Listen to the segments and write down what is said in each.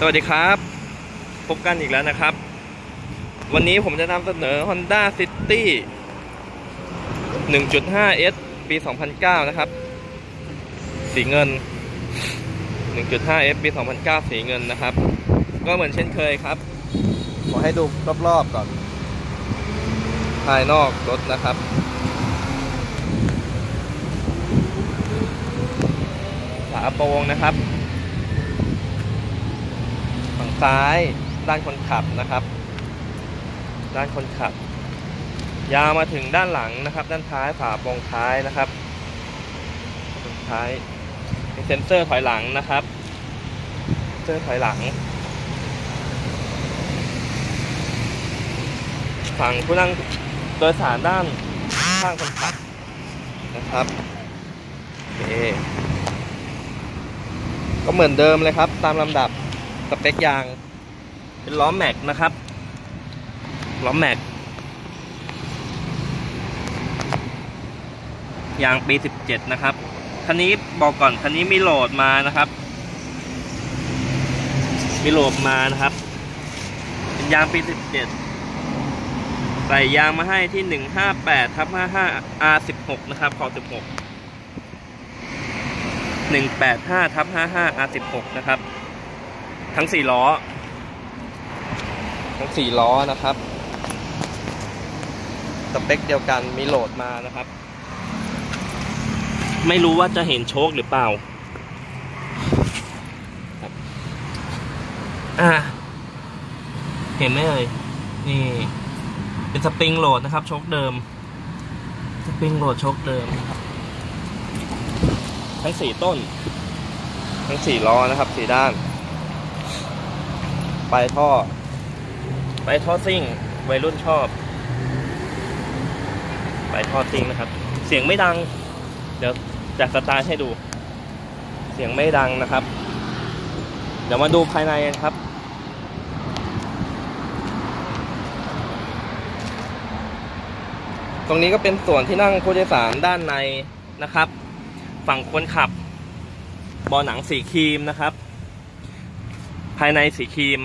สวัสดีครับ พบกันอีกแล้วนะครับ วันนี้ผมจะนำเสนอ Honda City 1.5S ปี 2009 นะครับ สีเงิน 1.5S ปี 2009 สีเงินนะครับ ก็เหมือนเช่นเคยครับ ขอให้ดูรอบๆก่อน ภายนอกรถนะครับฝาโปรงนะครับ ซ้ายด้านคนขับนะครับ ด้านคนขับ ยาวมาถึงด้านหลังนะครับ ด้านท้ายฝาโปรงท้ายนะครับท้ายเซ็นเซอร์ถอยหลังนะครับเซ็นเซอร์ถอยหลัง ฝั่งผู้นั่งโดยสารด้านข้างคนขับนะครับโอเคก็เหมือนเดิมเลยครับ ตามลำดับ สเปคยาง เป็นล้อแม็กนะครับ ล้อแม็ก ยางปี 17 นะครับ คันนี้บอกก่อน คันนี้มีโหลดมานะครับ มีโหลดมานะครับ เป็นยางปี 17 ใส่ยางมาให้ที่ 158ทับ55 R16 นะครับ ขอ 16 185ทับ55 R16 นะครับ ทั้ง4ล้อ ทั้ง4ล้อนะครับ สเปคเดียวกันมีโหลดมานะครับ ไม่รู้ว่าจะเห็นโชคหรือเปล่าครับอ่าเห็นไหมเอ่ยนี่ เป็นสปริงโหลดนะครับโชคเดิม สปริงโหลดโชคเดิมครับทั้งสี่ต้น ทั้งสี่ล้อนะครับสี่ด้าน ไปท่อไปท่อซิ่ง วัยรุ่นชอบไปท่อซิ่งนะครับ เสียงไม่ดัง เดี๋ยวจะสตาร์ทให้ดู เสียงไม่ดังนะครับ เดี๋ยวมาดูภายในกันครับตรงนี้ก็เป็นส่วนที่นั่งผู้โดยสารด้านในนะครับ ฝั่งคนขับ บอหนังสีครีมนะครับ ภายในสีครีม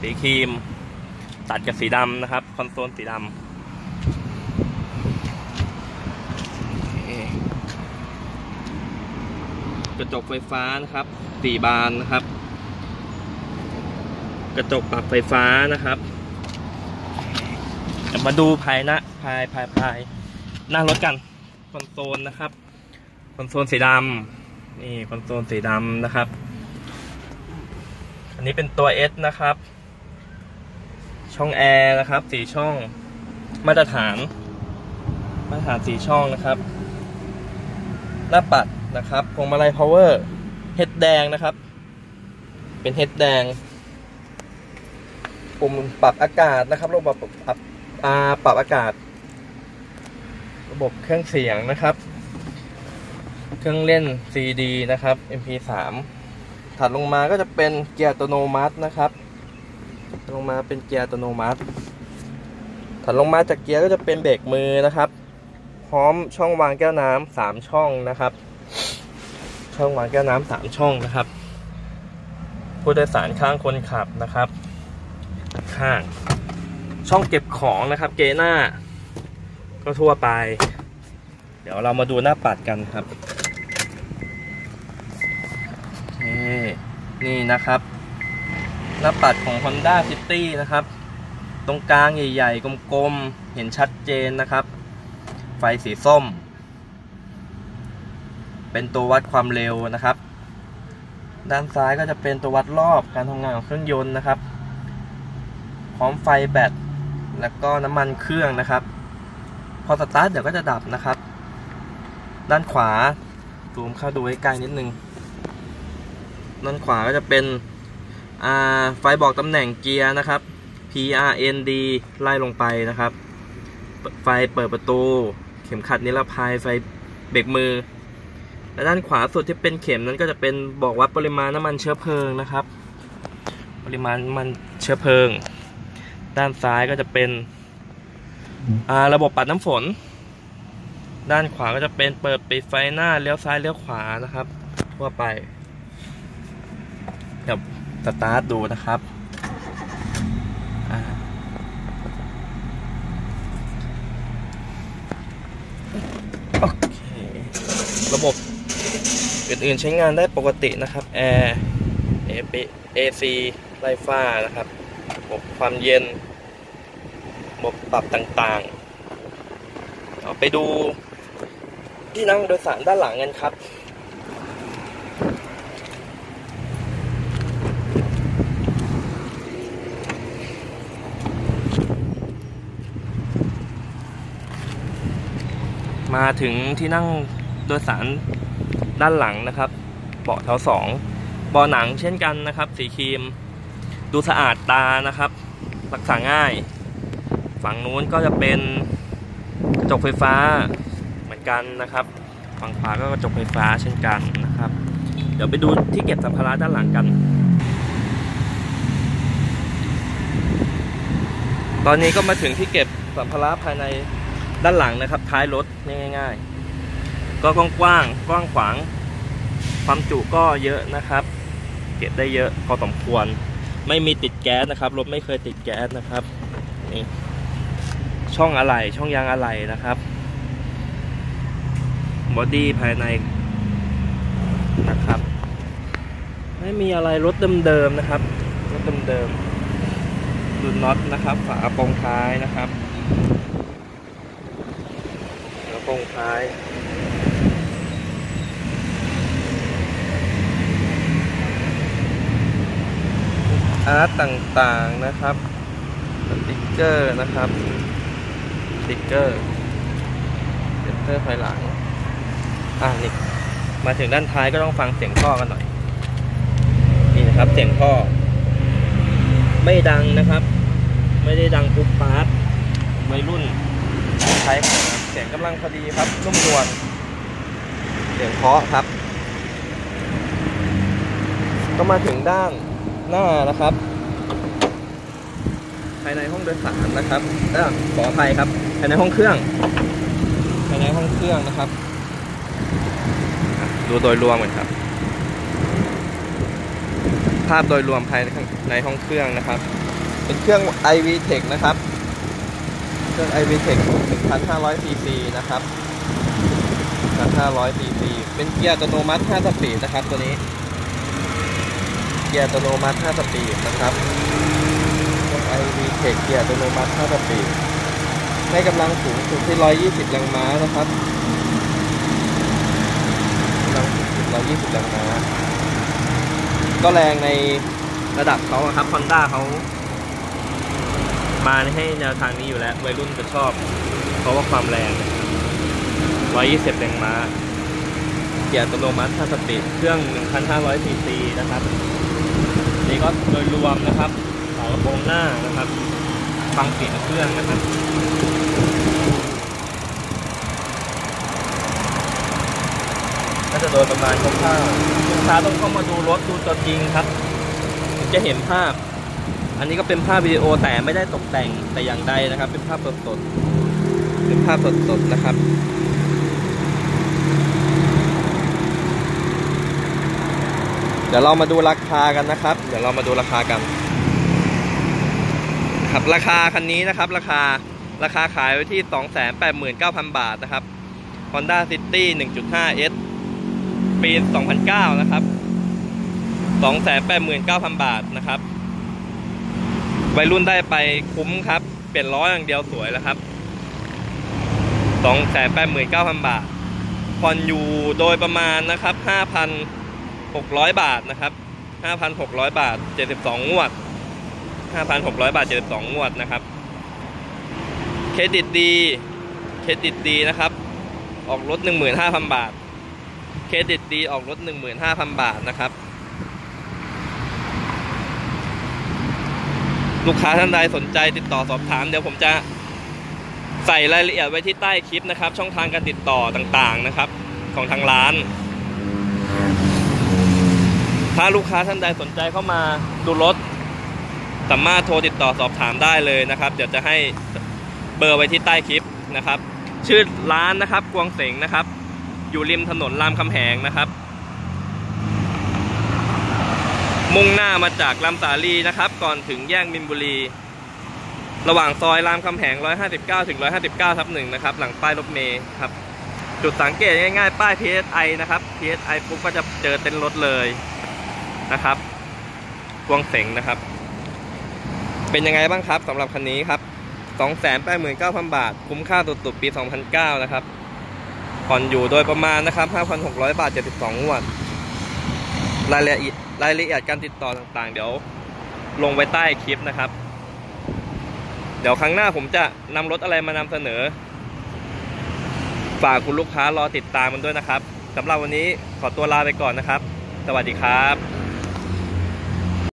สีครีม ตัดกับสีดำนะครับ คอนโซลสีดำกระจกไฟฟ้านะครับสี่บานนะครับ กระจกปรับไฟฟ้านะครับมาดูภายหน้าภายภายภายหน้ารถกัน คอนโซลนะครับ คอนโซลสีดำนี่คอนโซลสีดำนะครับ อันนี้เป็นตัว S นะครับ ช่องแอร์นะครับสีช่องมาตรฐาน มาตรฐานสีช่องนะครับ หน้าปัดนะครับพวงมาลัย power เฮดแดงนะครับ เป็นเฮดแดง ปุ่มปรับอากาศนะครับ ระบบปรับปรับอากาศ ระบบเครื่องเสียงนะครับ เครื่องเล่น CD นะครับ MP3 ถัดลงมาก็จะเป็นเกียร์อัตโนมัตินะครับ ลงมาเป็นเกียร์อัตโนมัติ ถัดลงมาจากเกียร์ก็จะเป็นเบรกมือนะครับ พร้อมช่องวางแก้วน้ำสามช่องนะครับ ช่องวางแก้วน้ำสามช่องนะครับ ผู้โดยสารข้างคนขับนะครับ ข้างช่องเก็บของนะครับ เกหน้า ก็ทั่วไป เดี๋ยวเรามาดูหน้าปัดกันครับ นี่นี่นะครับหน้าปัดของ Honda City นะครับ ตรงกลางใหญ่ๆ กลมๆ เห็นชัดเจนนะครับ ไฟสีส้ม เป็นตัววัดความเร็วนะครับ ด้านซ้ายก็จะเป็นตัววัดรอบการทำงานของเครื่องยนต์นะครับ พร้อมไฟแบตแล้วก็น้ำมันเครื่องนะครับ พอสตาร์ทเดี๋ยวก็จะดับนะครับ ด้านขวาซูมเข้าดูใกล้ๆนิดนึง ด้านขวาก็จะเป็นไฟบอกตำแหน่งเกียร์นะครับ PRND ไล่ลงไปนะครับ ไฟเปิดประตู เข็มขัดนิรภัยไฟเบรกมือ และด้านขวาสุดที่เป็นเข็มนั้นก็จะเป็นบอกวัดปริมาณน้ำมันเชื้อเพลิงนะครับ ปริมาณน้ำมันเชื้อเพลิง ด้านซ้ายก็จะเป็นระบบปัดน้ำฝน ด้านขวาก็จะเป็นเปิดปิดไฟหน้าเลี้ยวซ้ายเลี้ยวขวานะครับ ทั่วไป ดี๋ยวสตาร์ทดูนะครับโอเค ระบบอื่นๆใช้งานได้ปกตินะครับแอร์ AC ไล่ฟ้านะครับระบบความเย็นระบบปรับต่างๆเอาไปดูที่นั่งโดยสารด้านหลังกันครับ มาถึงที่นั่งโดยสารด้านหลังนะครับเบาะแถวสองเบาะหนังเช่นกันนะครับ สีครีม ดูสะอาดตานะครับ รักษาง่าย ฝั่งนู้นก็จะเป็นกระจกไฟฟ้าเหมือนกันนะครับ ฝั่งขวาก็กระจกไฟฟ้าเช่นกันนะครับ เดี๋ยวไปดูที่เก็บสัมภาระด้านหลังกัน ตอนนี้ก็มาถึงที่เก็บสัมภาระภายใน ด้านหลังนะครับ ท้ายรถง่าย ๆ ก็กว้างๆกว้างขวาง ความจุก็เยอะนะครับ เก็บได้เยอะพอสมควร ไม่มีติดแก๊สนะครับรถไม่เคยติดแก๊สนะครับนี่ช่องอะไหล่ช่องยางอะไหล่นะครับบอดี้ภายในนะครับ ไม่มีอะไรรถเดิมๆนะครับรถเดิมๆดูน็อตนะครับ ฝาโปรงท้ายนะครับ งท้ายอาร์ตต่างๆนะครับ สติกเกอร์นะครับ สติกเกอร์เซ็นเตอร์ภายหลัง อ่านี่มาถึงด้านท้ายก็ต้องฟังเสียงท่อกันหน่อย นี่นะครับเสียงท่อ ไม่ดังนะครับ ไม่ได้ดังปุ๊บปาร์ตวัยรุ่นใช้ เสียงกำลังพอดีครับนุ่มนวลเสียงเพาะครับ ก็มาถึงด้านหน้านะครับ ภายในห้องโดยสารนะครับเออขออภัยครับ ภายในห้องเครื่อง ภายในห้องเครื่องนะครับ ดูโดยรวมกันครับ ภาพโดยรวมภายในห้องเครื่องนะครับ เป็นเครื่อง iVTEC นะครับ รื่อง iVTEC 1,500 cc นะครับ 1,500 cc เป็นเกียร์อัตโนมัติ 5 สปีดนะครับ ตัวนี้ เกียร์อัตโนมัติ 5 สปีดนะครับไอวีเทคเกียร์อัตโนมัติ 5 สปีดให้กำลังสูงสุดที่ 120 แรงม้านะครับกำลังสูงสุด120 แรงม้า ก็แรงในระดับเขาอะครับ Honda เขา มาให้แนวทางนี้อยู่แล้ว วัยรุ่นจะชอบ เพราะว่าความแรง120แรงม้า เกียร์อัตโนมัติ5สปีด เครื่อง 1,500ซีซีนะครับ นี่ก็โดยรวมนะครับฝากระโปรงหน้านะครับ ฟังเสียงเครื่องนะครับก็จะโดยประมาณคร่าวๆลูกค้าต้องเข้ามาดูรถดูตัวจริงครับ จะเห็นภาพ อันนี้ก็เป็นภาพวิดีโอแต่ไม่ได้ตกแต่งแต่อย่างใดนะครับ เป็นภาพสดๆเป็นภาพสดๆนะครับเดี๋ยวเรามาดูราคากันนะครับ เดี๋ยวเรามาดูราคากันครับราคาคันนี้นะครับ ราคาราคาขายไว้ที่ 289,000 บาทนะครับ Honda City 1.5S ปี 2009 นะครับ 289,000 บาทนะครับ วัยรุ่นได้ไปคุ้มครับ เปลี่ยนล้ออย่างเดียวสวยแล้วครับ289,000บาทผ่อนอยู่โดยประมาณนะครับ5,600บาทนะครับ5,600บาท72งวด5,600บาท72งวดนะครับเครดิตดีเครดิตดีนะครับ ออกรถ15,000บาท เครดิตดีออกรถ15,000บาทนะครับ ลูกค้าท่านใดสนใจติดต่อสอบถาม เดี๋ยวผมจะใส่รายละเอียดไว้ที่ใต้คลิปนะครับ ช่องทางการติดต่อต่างๆนะครับ ของทางร้าน ถ้าลูกค้าท่านใดสนใจเข้ามาดูรถ สามารถโทรติดต่อสอบถามได้เลยนะครับ เดี๋ยวจะให้เบอร์ไว้ที่ใต้คลิปนะครับ ชื่อร้านนะครับกวงเสงนะครับ อยู่ริมถนนรามคำแหงนะครับ มุ่งหน้ามาจากลำสาลีนะครับ ก่อนถึงแยกมินบุรี ระหว่างซอยรามคำแหง 159 ถึง 159ทับหนึ่งนะครับ หลังป้ายรถเมย์ครับ จุดสังเกตง่ายๆ ป้าย PSI นะครับ PSI ปุ๊บก็จะเจอเต็นท์รถเลยนะครับกวงเสงนะครับ เป็นยังไงบ้างครับสำหรับคันนี้ครับ 289,000 บาท คุ้มค่าตุดๆปี 2009 นะครับ ผ่อนอยู่โดยประมาณนะครับ 5,600 บาท 72งวดรายละเอียด รายละเอียดการติดต่อต่างๆ เดี๋ยวลงไว้ใต้คลิปนะครับ เดี๋ยวครั้งหน้าผมจะนำรถอะไรมานำเสนอ ฝากคุณลูกค้ารอติดตามมันด้วยนะครับสำหรับวันนี้ขอตัวลาไปก่อนนะครับ สวัสดีครับ